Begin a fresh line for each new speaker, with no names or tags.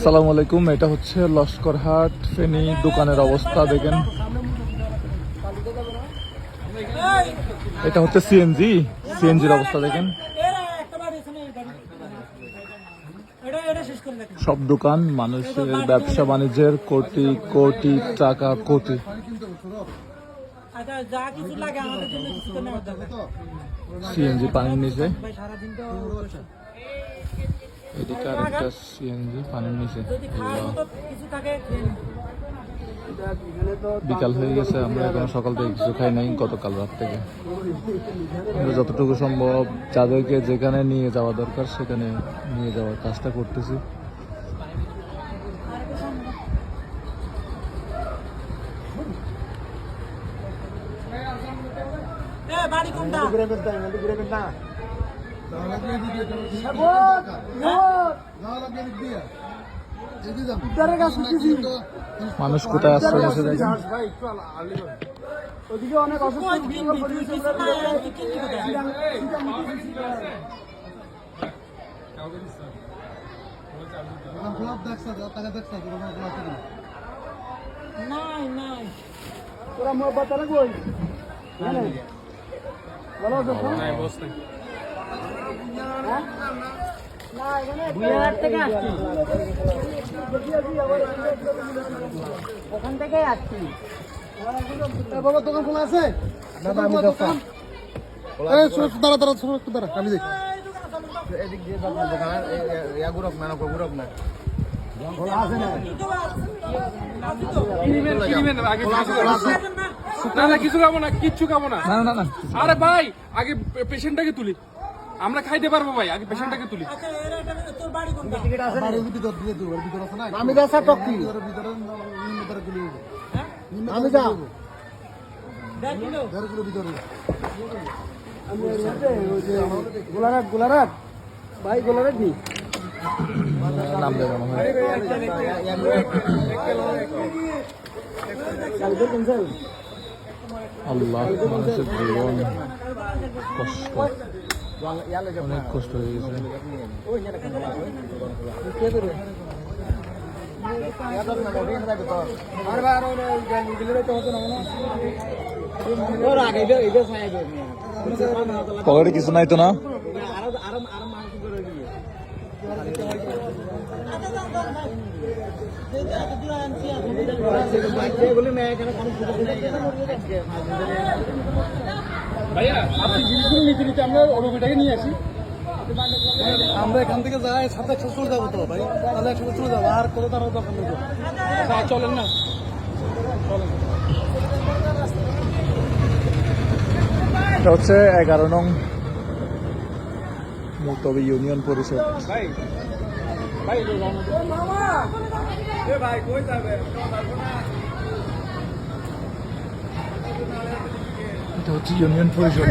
আসসালামু আলাইকুম, এটা হচ্ছে লস্করহাট ফেনী দোকানের অবস্থা, দেখেন। এটা হচ্ছে সিএনজি সিএনজির অবস্থা, দেখেন। সব দোকান, মানুষের ব্যবসা, বাণিজ্যের কোটি কোটি টাকা, কোটি। সিএনজি পানির নিচে। এদিকে আরেকটা সিএনজি পানির নিচে। বিকাল হয়ে গেছে আমরা এখনও সকাল থেকে কিছু খাই নাই গতকাল রাত থেকে। আমরা যতটুকু সম্ভব যাদেরকে যেখানে নিয়ে যাওয়া দরকার সেখানে নিয়ে যাওয়ার কাজটা করতেছি।
বাড়ি কোনটা?
মানুষ কোথায় আশ্রয়
কই কিনবি তুই কিছু নাই আর তুই কিনবি কোথায়? নাই নাই
ওখান থেকে আসছি
বাবা দোকান খোলা আছে দাদা আমি দোকান দাঁড়া দাঁড়া শোনো, একটু দাঁড়া আমি দেখি
না না কিছু খাব না কিচ্ছু খাব না। আরে ভাই আগে পেশেন্টটাকে তুলি। আমরা খাইতে পারব ভাই আগে পেশেন্টটাকে তুলি।
আচ্ছা এর একটা- তোর বাড়ি কোনটা?
বাড়ির ভিতর দিয়ে দিও, এর ভিতর আছে না? আমি যাচ্ছি টকি ভিতরে ভিতরে নিম ভিতরে আমি যা।
দেড়
ভিতরে গোলারাট গোলারাট ভাই গোলারাট নি
নাম দেবে আল্লাহ মানুষের জীবন কষ্ট। অনেক কষ্ট হয়ে গেছে। পকেটে কিছু নাই তো না?
ভাইয়া আপনি জিনিসগুলো নিতে নিতে আমরা নিয়ে আসি।
আমরা এখান থেকে যাই সাথে একশো চলে যাব তো ভাই। তাহলে একশো চলে যাব আর কত তার দরকার নেই
চলেন না।
এটা হচ্ছে এগারো নং মুতবি ইউনিয়ন পরিষদ। এটা হচ্ছে ইউনিয়ন পরিষদ।